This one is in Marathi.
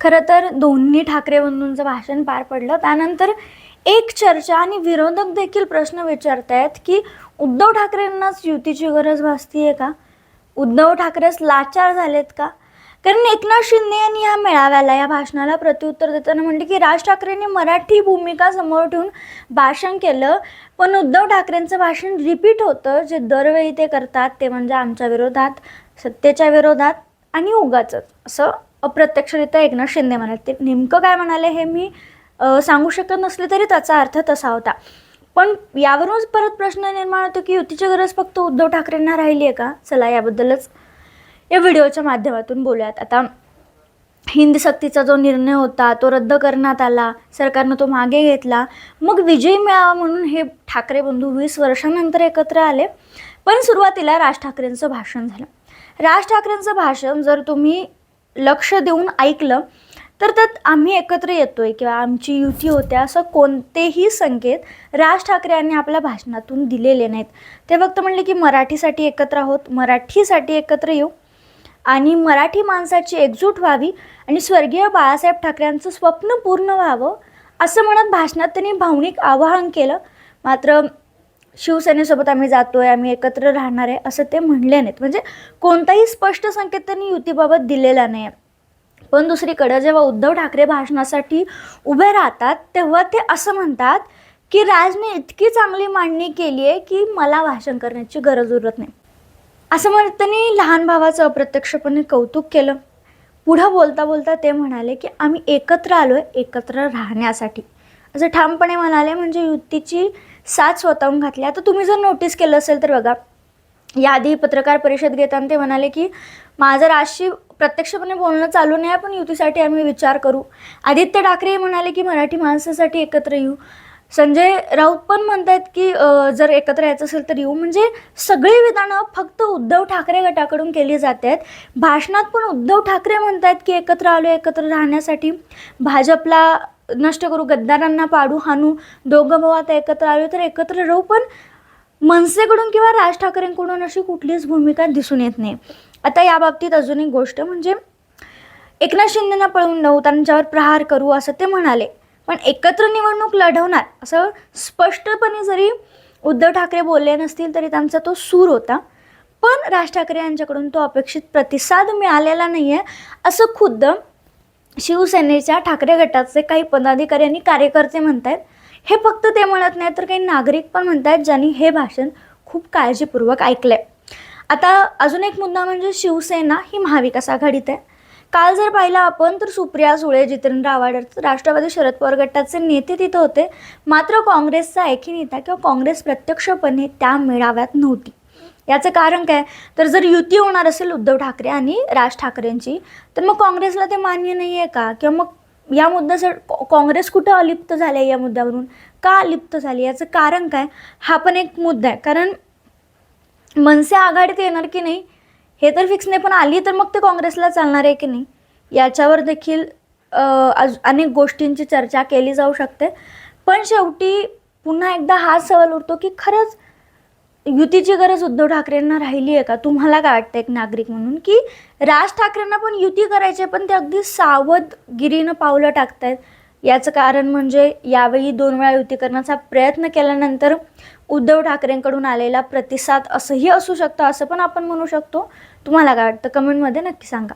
खरं तर दोन्ही ठाकरे बंधूंचं भाषण पार पडलं. त्यानंतर एक चर्चा आणि विरोधक देखील प्रश्न विचारतायत की उद्धव ठाकरेंनाच युतीची गरज भासतीये का? उद्धव ठाकरेच लाचार झालेत का? कारण एकनाथ शिंदे यांनी या मेळाव्याला या भाषणाला प्रत्युत्तर देताना म्हणले की राज ठाकरेंनी मराठी भूमिका समोर ठेवून भाषण केलं. पण उद्धव ठाकरेंचं भाषण रिपीट होतं. जे दरवेळी ते करतात ते म्हणजे आमच्या विरोधात सत्तेच्या विरोधात आणि उगाच असं अप्रत्यक्षरित्या एकनाथ शिंदे म्हणाले. ते नेमकं काय म्हणाले हे मी सांगू शकत नसले तरी त्याचा अर्थ तसा होता. पण यावरूनच परत प्रश्न निर्माण होतो की युतीची गरज फक्त उद्धव ठाकरेंना राहिली आहे का? चला याबद्दलच या व्हिडिओच्या माध्यमातून बोलूयात. आता हिंद सक्तीचा जो निर्णय होता तो रद्द करण्यात आला सरकारनं तो मागे घेतला. मग विजय मिळावा म्हणून हे ठाकरे बंधू वीस वर्षानंतर एकत्र आले. पण सुरुवातीला राज ठाकरेंचं भाषण झालं. राज ठाकरेंचं भाषण जर तुम्ही लक्ष देऊन ऐकलं तर त्यात आम्ही एकत्र येतो आहे किंवा आमची युती होते असं कोणतेही संकेत राज ठाकरे यांनी आपल्या भाषणातून दिलेले नाहीत. ते फक्त म्हणले की मराठीसाठी एकत्र आहोत मराठीसाठी एकत्र येऊ. आणि मराठी माणसाची एकजूट व्हावी आणि स्वर्गीय बाळासाहेब ठाकरेंचं स्वप्न पूर्ण व्हावं असं म्हणत भाषणात त्यांनी भावनिक आवाहन केलं. मात्र शिवसेनेसोबत आम्ही जातोय आम्ही एकत्र राहणार आहे असं ते म्हणले नाहीत. म्हणजे कोणताही स्पष्ट संकेत त्यांनी युतीबाबत दिलेला नाही आहे पण दुसरीकडं जेव्हा उद्धव ठाकरे भाषणासाठी उभे राहतात तेव्हा ते असं म्हणतात की राजने इतकी चांगली मांडणी केली आहे की मला भाषण करण्याची गरज उरत नाही. असं म्हणत त्यांनी लहान भावाचं अप्रत्यक्षपणे कौतुक केलं. पुढं बोलता बोलता ते म्हणाले की आम्ही एकत्र आलो आहे एकत्र राहण्यासाठी. असं ठामपणे म्हणाले म्हणजे युतीची साथ स्वतःहून घातल्या आता तुम्ही जर नोटीस केलं असेल तर बघा याआधी पत्रकार परिषद घेताना ते म्हणाले की माझं राजशी प्रत्यक्षपणे बोलणं चालू नाही पण युतीसाठी आम्ही विचार करू. आदित्य ठाकरे हे म्हणाले की मराठी माणसासाठी एकत्र येऊ. संजय राऊत पण म्हणतायत की जर एकत्र यायचं असेल तर येऊ. म्हणजे सगळी विधानं फक्त उद्धव ठाकरे गटाकडून केली जात आहेत भाषणात पण उद्धव ठाकरे म्हणतायत की एकत्र आलो एकत्र राहण्यासाठी. भाजपला नष्ट करू गद्दारांना पाडू हाणू दोघं भाऊ आता एकत्र आले तर एकत्र राहू पण मनसेकडून किंवा राज ठाकरेंकडून अशी कुठलीच भूमिका दिसून येत नाही. आता या बाबतीत अजून एक गोष्ट म्हणजे एकनाथ शिंदेना पळवून लावू त्यांच्यावर प्रहार करू असं ते म्हणाले. पण एकत्र निवडणूक लढवणार असं स्पष्टपणे जरी उद्धव ठाकरे बोलले नसतील तरी त्यांचा तो सूर होता. पण राज ठाकरे यांच्याकडून तो अपेक्षित प्रतिसाद मिळालेला नाही आहे असं खुद्द शिवसेनेच्या ठाकरे गटाचे काही पदाधिकारी आणि कार्यकर्ते म्हणत आहेत हे फक्त ते म्हणत नाही तर काही नागरिक पण म्हणत आहेत ज्यांनी हे भाषण खूप काळजीपूर्वक ऐकलं आहे आता अजून एक मुद्दा म्हणजे शिवसेना ही महाविकास आघाडीत आहे. काल जर पाहिलं आपण तर सुप्रिया सुळे जितेंद्र आव्हाड राष्ट्रवादी शरद पवार गटाचे नेते तिथं होते. मात्र काँग्रेसचा एकही नेता किंवा काँग्रेस प्रत्यक्षपणे त्या मेळाव्यात नव्हती. याचं कारण काय? तर जर युती होणार असेल उद्धव ठाकरे आणि राज ठाकरेंची तर मग काँग्रेसला ते मान्य नाही आहे का? किंवा मग या मुद्द्याचं काँग्रेस कुठं अलिप्त झाले या मुद्द्यावरून? का अलिप्त झाली? याचं कारण काय? हा पण एक मुद्दा आहे. कारण मनसे आघाडीत येणार की नाही हे तर फिक्स नाही पण आली तर मग ते काँग्रेसला चालणार आहे की नाही? याच्यावर देखील अज अनेक गोष्टींची चर्चा केली जाऊ शकते. पण शेवटी पुन्हा एकदा हा सवाल उरतो की खरंच युतीची गरज उद्धव ठाकरेंना राहिली आहे का? तुम्हाला काय वाटतं एक नागरिक म्हणून? की राज ठाकरेंना पण युती करायची पण ते अगदी सावधगिरीनं पावलं टाकतायत. याचं कारण म्हणजे यावेळी दोन वेळा युती करण्याचा प्रयत्न केल्यानंतर उद्धव ठाकरेंकडून आलेला प्रतिसाद असंही असू शकतं असं पण आपण म्हणू शकतो. तुम्हाला काय वाटतं? कमेंटमध्ये नक्की सांगा.